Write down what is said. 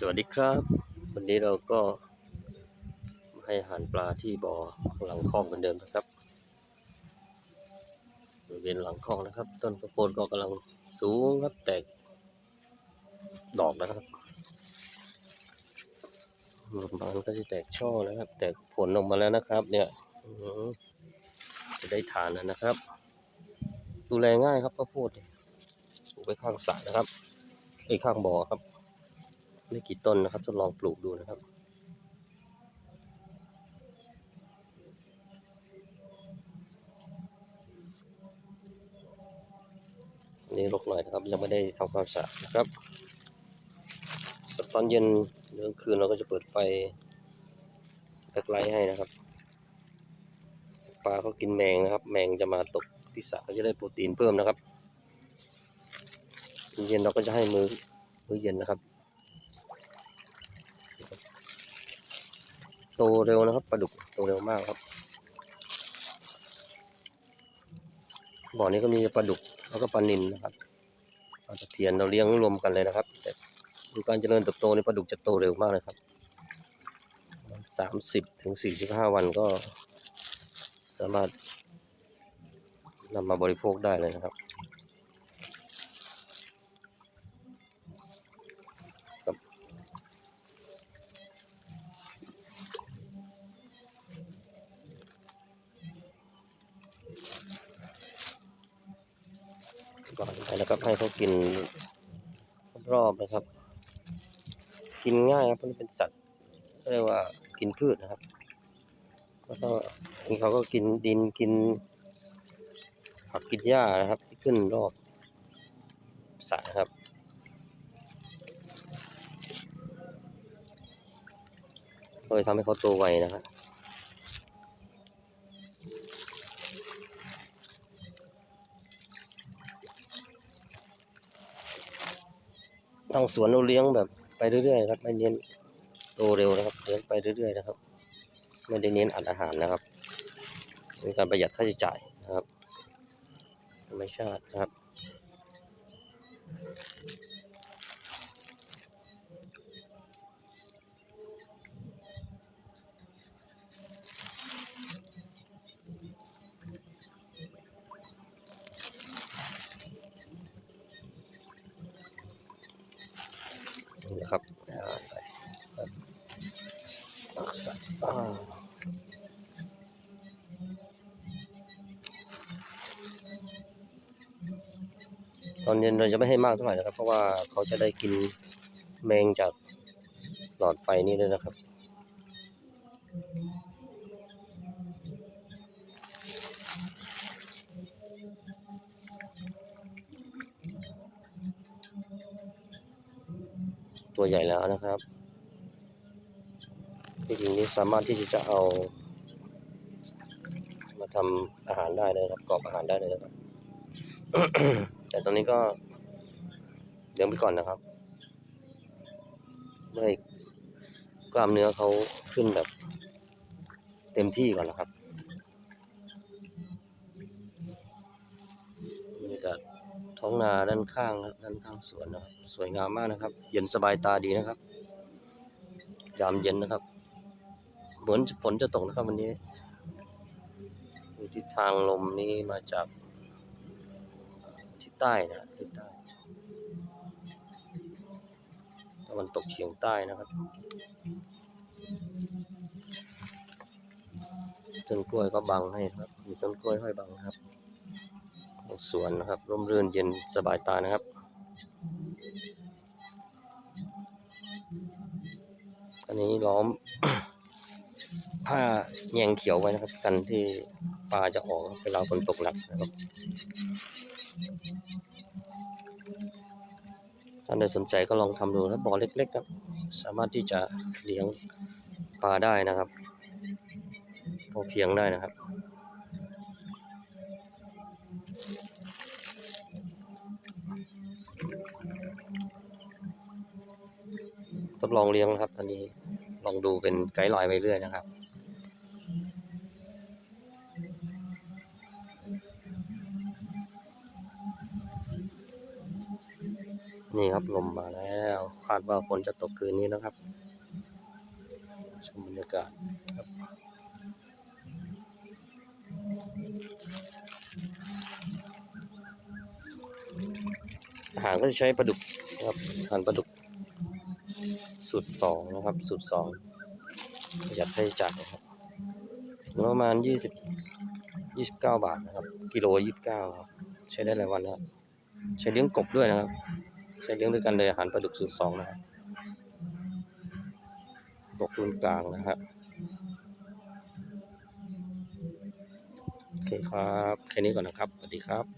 สวัสดีครับ วันนี้เราก็ให้อาหารปลาที่บ่อหลังคลองเหมือนเดิมนะครับบริเวณหลังคลองนะครับ ต้นกระโพดก็กำลังสูงครับแตกดอกนะครับบางก็จะแตกช่อนะครับ แตกผลออกมาแล้วนะครับ เนี่ยจะได้ทานแล้วนะครับ ดูแลง่ายครับข้าวโพดเนี่ยปลูกไว้ข้างสระนะครับไอ้ข้างบ่อครับ ไม่กี่ต้นนะครับทดลองปลูกดูนะครับ นี่รกหน่อยนะครับยังไม่ได้ทำความสะอาดนะครับตอนเย็นหรือกลางคืนเราก็จะเปิดไฟแบ็คไลท์ให้นะครับปลาเขากินแมงนะครับ แมงจะมาตกที่สระก็จะได้โปรตีนเพิ่มนะครับเย็นเราก็จะให้มือมื้อเย็นนะครับ โตเร็วนะครับปลาดุกโตเร็วมากครับ บ่อนี้ก็มีปลาดุกแล้วก็ปลานิลนะครับปลาตะเพียนเราเลี้ยงรวมกันเลยนะครับ แต่ดูการเจริญเติบโตในปลาดุกจะโตเร็วมากเลยครับสามสิบถึงสี่สิบห้าวันก็สามารถนำมาบริโภคได้เลยนะครับ ก่อนไปแล้วก็ให้เขากินรอบนะครับ กินง่ายครับเพราะนี่เป็นสัตว์เรียกว่ากินพืชนะครับแล้วก็นี่เขาก็กินดินกินผักกินหญ้านะครับ ที่ขึ้นรอบสระครับเลยทำให้เขาโตไวนะครับ ทางสวนเราเลี้ยงแบบไปเรื่อยๆครับไม่เน้นโตเร็วนะครับเลี้ยงไปเรื่อยๆนะครับ ไม่ได้เน้นอัดอาหารนะครับเป็นการประหยัดค่าใช้จ่ายนะครับ ธรรมชาตินะครับ นี่นะครับอ่าไปครับเอาใส่อ่าตอนเย็นเราจะไม่ให้มากเท่าไหร่นะครับ เพราะว่าเขาจะได้กินแมงจากหลอดไฟนี่ด้วยนะครับ ตัวใหญ่แล้วนะครับ ที่จริงนี้สามารถที่จะเอา มาทำอาหารได้เลยครับกรอบอาหารได้เลยนะครับ แต่ตอนนี้ก็เลี้ยงไปก่อนนะครับเพื่อให้กล้ามเนื้อเขาขึ้นแบบ เต็มที่ก่อนนะครับบรรยากาศท้องนาด้านข้างนะด้านข้างสวนนะครับ สวยงามมากนะครับ เย็นสบายตาดีนะครับ ยามเย็นนะครับ เหมือนฝนจะตกนะครับวันนี้ดูทิศทางลมนี้มาจากทิศใต้นะทิศใต้ตะวันตกเฉียงใต้นะครับต้นกล้วยก็บังให้นะครับมีต้นกล้วยห้อยบังครับสวนนะครับ ร่มรื่นเย็นสบายตานะครับ อันนี้ล้อม ผ้าแยงเขียวไว้นะครับ กันที่ปลาจะออกเวลาฝนตกหนักนะครับท่านใดสนใจก็ลองทำดูนะบ่อเล็กๆครับ สามารถที่จะเลี้ยงปลาได้นะครับ พอเพียงได้นะครับทดลองเลี้ยงนะครับตอนนี้ ลองดูเป็นไกด์ไลน์ไปเรื่อยนะครับนี่ครับลมมาแล้ว คาดว่าฝนจะตกคืนนี้นะครับชมบรรยากาศครับอาหารก็จะใช้ปลาดุกครับอาหารปลาดุก สูตรสองนะครับ สูตรสองประหยัดค่าใช้จ่ายนะครับประมาณยี่สิบยี่สิบเก้าบาทนะครับ กิโลยี่สิบเก้าครับใช้ได้หลายวันนะครับ ใช้เลี้ยงกบด้วยนะครับ ใช้เลี้ยงด้วยกันเลยอาหารปลาดุกสูตรสองนะครับตกรุ่นกลางนะครับโอเคครับ แค่นี้ก่อนนะครับ สวัสดีครับ